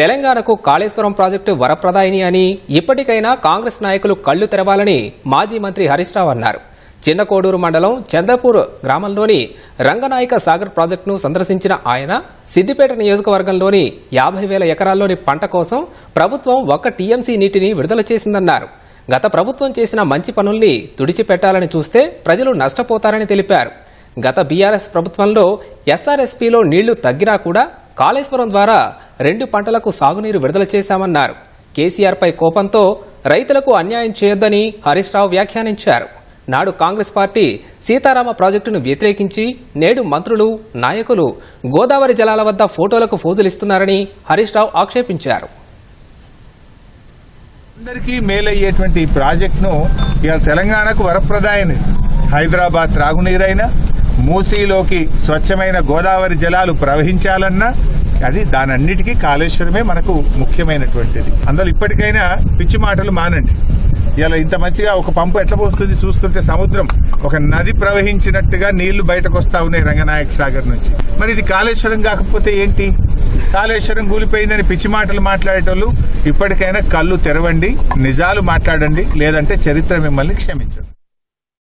తెలంగాణకు కాళేశ్వరం ప్రాజెక్టు వరప్రదాయిని అని ఇప్పటికైనా కాంగ్రెస్ నాయకులు కళ్ళు తెరవాలని మాజీ మంత్రి హరీష్ రావు అన్నారు. చిన్నకోడూరు మండలం చంద్రపూర్ గ్రామంలోని రంగనాయక సాగర్ ప్రాజెక్టును సందర్శించిన ఆయన సిద్దిపేట నియోజకవర్గంలోని యాభై వేల ఎకరాల్లోని పంట కోసం ప్రభుత్వం ఒక్క టీఎంసీ నీటిని విడుదల చేసిందన్నారు. గత ప్రభుత్వం చేసిన మంచి పనుల్ని తుడిచిపెట్టాలని చూస్తే ప్రజలు నష్టపోతారని తెలిపారు. గత బీఆర్ఎస్ ప్రభుత్వంలో ఎస్ఆర్ఎస్పీలో నీళ్ళు తగ్గినా కూడా కాళేశ్వరం ద్వారా రెండు పంటలకు సాగునీరు విడుదల చేశామన్నారు. కేసీఆర్పై కోపంతో రైతులకు అన్యాయం చేయొద్దని హరీష్ రావు వ్యాఖ్యానించారు. నాడు కాంగ్రెస్ పార్టీ సీతారామ ప్రాజెక్టును వ్యతిరేకించి నేడు మంత్రులు నాయకులు గోదావరి జలాల వద్ద ఫోటోలకు ఫోజులిస్తున్నారని హరీష్ రావు ఆక్షేపించారు. అందరికీ మేలయ్యేటువంటి ఈ ప్రాజెక్టును ఇవాళ తెలంగాణకు వరప్రదాయని హైదరాబాద్ త్రాగునీరైనా మూసీలోకి స్వచ్ఛమైన గోదావరి జలాలు ప్రవహించాలన్నా అది దానన్నిటికీ కాళేశ్వరమే మనకు ముఖ్యమైనటువంటిది. అందులో ఇప్పటికైనా పిచ్చి మాటలు మానండి. ఇలా ఇంత మంచిగా ఒక పంపు ఎట్లా పోస్తుంది చూస్తుంటే సముద్రం. ఒక నది ప్రవహించినట్టుగా నీళ్ళు బయటకు వస్తా ఉన్నాయి రంగనాయక సాగర్ నుంచి. మరి ఇది కాళేశ్వరం కాకపోతే ఏంటి? కాళేశ్వరం కూలిపోయిందని పిచ్చి మాటలు మాట్లాడేటోళ్ళు ఇప్పటికైనా కళ్ళు తెరవండి నిజాలు మాట్లాడండి లేదంటే చరిత్ర మిమ్మల్ని క్షమించదు.